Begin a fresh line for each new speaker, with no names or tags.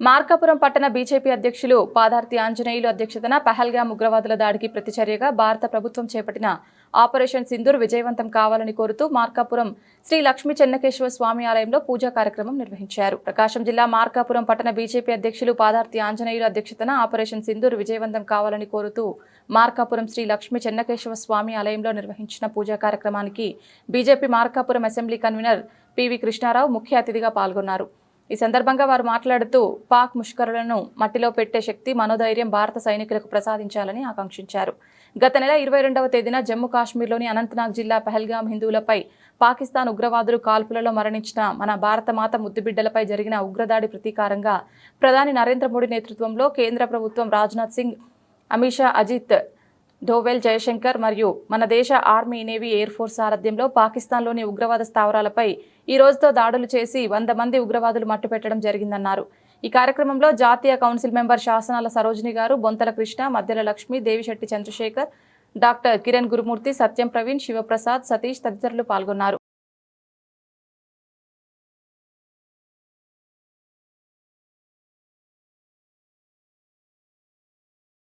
మార్కాపురం పట్టణ బీజేపీ అధ్యక్షులు పాదార్తి ఆంజనేయులు అధ్యక్షతన పహల్గామ్ ఉగ్రవాదుల దాడికి ప్రతిచర్యగా భారత ప్రభుత్వం చేపట్టిన ఆపరేషన్ సింధూర్ విజయవంతం కావాలని కోరుతూ మార్కాపురం శ్రీ లక్ష్మీ చెన్నకేశ్వర స్వామి ఆలయంలో పూజా కార్యక్రమం నిర్వహించారు. ప్రకాశం జిల్లా మార్కాపురం పట్టణ బీజేపీ అధ్యక్షులు పాదార్తి ఆంజనేయులు అధ్యక్షతన ఆపరేషన్ సింధూర్ విజయవంతం కావాలని కోరుతూ మార్కాపురం శ్రీ లక్ష్మీ చెన్నకేశ్వర స్వామి ఆలయంలో నిర్వహించిన పూజా కార్యక్రమానికి BJP Markapuram assembly convener PV Krishnarao ముఖ్య అతిథిగా పాల్గొన్నారు. ఈ సందర్భంగా వారు మాట్లాడుతూ పాక్ ముష్కరులను మట్టిలో పెట్టే శక్తి మనోధైర్యం భారత సైనికులకు ప్రసాదించాలని ఆకాంక్షించారు. గత నెల ఇరవై రెండవ తేదీన జమ్మూ కాశ్మీర్లోని అనంతనాగ్ జిల్లా పహల్గాం హిందువులపై పాకిస్తాన్ ఉగ్రవాదులు కాల్పులలో మరణించిన మన భారతమాత ముద్దుబిడ్డలపై జరిగిన ఉగ్రదాడి ప్రతీకారంగా ప్రధాని నరేంద్ర మోడీ నేతృత్వంలో కేంద్ర ప్రభుత్వం రాజ్నాథ్ సింగ్ అమిషా అజిత్ డోవెల్ జయశంకర్ మరియు మన దేశ ఆర్మీ నేవీ ఎయిర్ ఫోర్స్ సారథ్యంలో పాకిస్తాన్లోని ఉగ్రవాద స్థావరాలపై ఈ రోజుతో దాడులు చేసి వంద మంది ఉగ్రవాదులు మట్టుపెట్టడం జరిగిందన్నారు. ఈ కార్యక్రమంలో జాతీయ కౌన్సిల్ మెంబర్ శాసనాల సరోజిని గారు బొంతల కృష్ణ మధ్యల లక్ష్మి దేవిశెట్టి చంద్రశేఖర్ డాక్టర్ కిరణ్ గురుమూర్తి సత్యం ప్రవీణ్ శివప్రసాద్ సతీష్ తదితరులు పాల్గొన్నారు.